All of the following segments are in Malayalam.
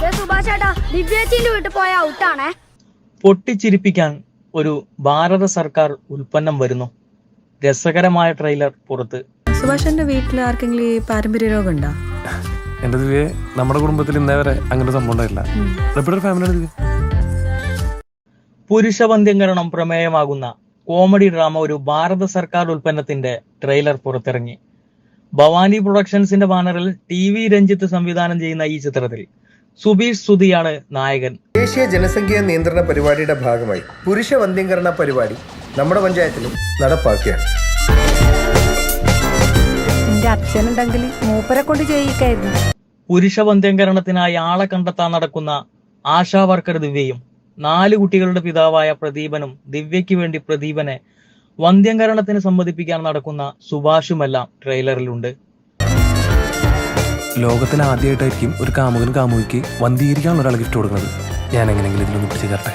ദിവ്യേച്ചിന്റെ വീട്ടിൽ പോയ ഔട്ടാണേ പൊട്ടിച്ചിരിപ്പിക്കാൻ ഒരു ഭാരത സർക്കാർ ഉൽപ്പന്നം വരുന്നു. രസകരമായ ട്രെയിലർ പുറത്ത്. സുഭാഷന്റെ വീട്ടിൽ ആർക്കെങ്കിലും ഈ പാരമ്പര്യ രോഗം ഉണ്ടോ? എന്റെ ദിവ്യ നമ്മുടെ കുടുംബത്തിൽ ഇന്നേ വരെ അങ്ങനെ സംഭവം ഉണ്ടായില്ല വന്ധ്യങ്കരണം ഫാമിലിയാണ് ദിവ്യ. പുരുഷവന്ധ്യങ്കരണം പ്രമേയമാകുന്ന കോമഡി ഡ്രാമ ഒരു ഭാരത സർക്കാർ ഉൽപ്പന്നത്തിന്റെ ട്രെയിലർ പുറത്തിറങ്ങി. ഭവാനി പ്രൊഡക്ഷൻസിന്റെ ബാനറിൽ ടി വി രഞ്ജിത്ത് സംവിധാനം ചെയ്യുന്ന ഈ ചിത്രത്തിൽ സുബീഷ് സുധിയാണ് നായകൻ. ദേശീയ ജനസംഖ്യ നിയന്ത്രണ പരിപാടിയുടെ ഭാഗമായി പുരുഷ വന്ധ്യംകരണ പരിപാടി നമ്മുടെ പഞ്ചായത്തിലും നടപ്പാക്കിയാണ്. എന്റെ അച്ഛനുണ്ടെങ്കിൽ മൂപ്പരെ കൊണ്ട് ചെയ്യിക്കായിരുന്നു. പുരുഷവന്ധ്യങ്കരണത്തിനായി ആളെ കണ്ടെത്താൻ നടക്കുന്ന ആശാ വർക്കർ ദിവ്യയും നാല് കുട്ടികളുടെ പിതാവായ പ്രദീപനും ദിവ്യയ്ക്ക് വേണ്ടി പ്രദീപനെ വന്ധ്യംകരണത്തിന് സംബന്ധിപ്പിക്കാൻ നടക്കുന്ന സുഭാഷുമെല്ലാം ട്രെയിലറിലുണ്ട്. ലോകത്തിൽ ആദ്യമായിട്ടായിരിക്കും ഒരു കാമുകൻ കാമുകിക്ക് വന്ധീകരിക്കാനുള്ള ഒരാൾ ഗിഫ്റ്റ് കൊടുക്കുന്നത്. ഞാൻ എങ്ങനെയെങ്കിലും ഇതിലൊന്ന് പിടിച്ചു കയറട്ടെ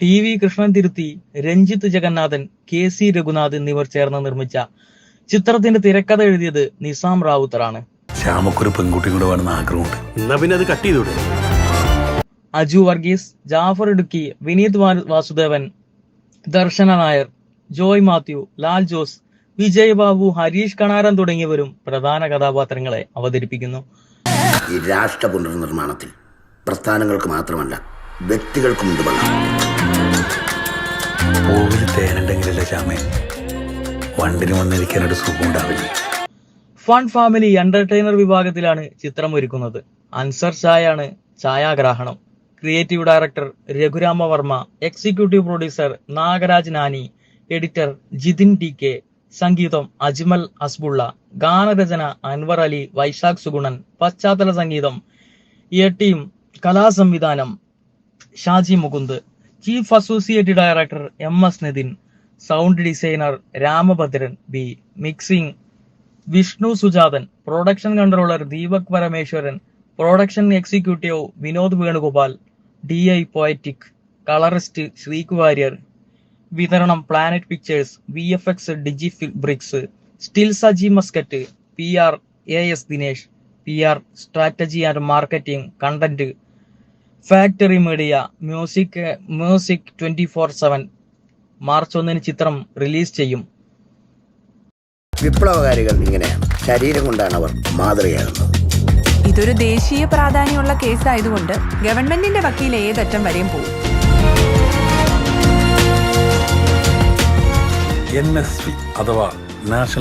T V Krishnan Thiruthi Ranjith Jagannathan K C Raghunath എന്നിവർ ചേർന്ന് നിർമ്മിച്ച ചിത്രത്തിന്റെ തിരക്കഥ എഴുതിയത് നിസാം റാവുത്തറാണ്. ശ്യാമക്കൊരു പെൺകുട്ടി കൂടെ വേണമെന്ന് ആഗ്രഹമുണ്ട്. എന്നാ പിന്നെ അത് കട്ട് ചെയ്തൂടെ? Aju Varghese Jaffar Idukki Vineeth Vasudevan Darshana Nair Joy Mathew Lal Jose Vijay Babu Harish Kanaran തുടങ്ങിയവരും പ്രധാന കഥാപാത്രങ്ങളെ അവതരിപ്പിക്കുന്നു. ഈ രാഷ്ട്ര പുനർനിർമ്മാണത്തിൽ പ്രസ്ഥാനങ്ങൾക്ക് മാത്രമല്ല വ്യക്തികൾക്കുമുണ്ട് പങ്ക്. പൂവിൽ തേനുണ്ടെങ്കിലല്ലേ ശ്യാമേ? വണ്ടിന് വന്നിരിക്കാനൊരു സുഖം ഉണ്ടാവില്ലേ ഫൺ ഫാമിലി എന്റർടൈനർ വിഭാഗത്തിലാണ് ചിത്രം ഒരുക്കുന്നത് അൻസർ ഷായാണ് ഛായാഗ്രാഹണം. Creative director Raghurama Varma executive producer Nagaraj Nani editor Jithin T K സംഗീതം അജ്മൽ അസ്ബുള്ള ഗാനരചന അൻവർ അലി വൈശാഖ് സുഗുണൻ പശ്ചാത്തല സംഗീതം team കലാസംവിധാനം Shaji Mukund chief associate director M S Nithin sound designer Ramabhadran B mixing Vishnu Sujathan production controller Deepak Parameswaran production executive Vinod Venugopal D I poetic colourist Sreeku Warrier വിതരണം planet pictures V F X digi bricks still Saji Muscat P R A S Dinesh P R strategy and marketing content factory media music music twenty four seven March ഒന്നിന് ചിത്രം റിലീസ് ചെയ്യും. വിപ്ലവകാരികൾ ഇങ്ങനെയാണ് ശരീരം കൊണ്ടാണ് അവർ മാതൃകയാകുന്നത്. ഇതൊരു ദേശീയ പ്രാധാന്യമുള്ള കേസായതുകൊണ്ട് ഗവൺമെന്റിന്റെ വക്കീൽ ഏതറ്റം വരെയും പോകും. എൻ എസ് പി അഥവാ നാഷണൽ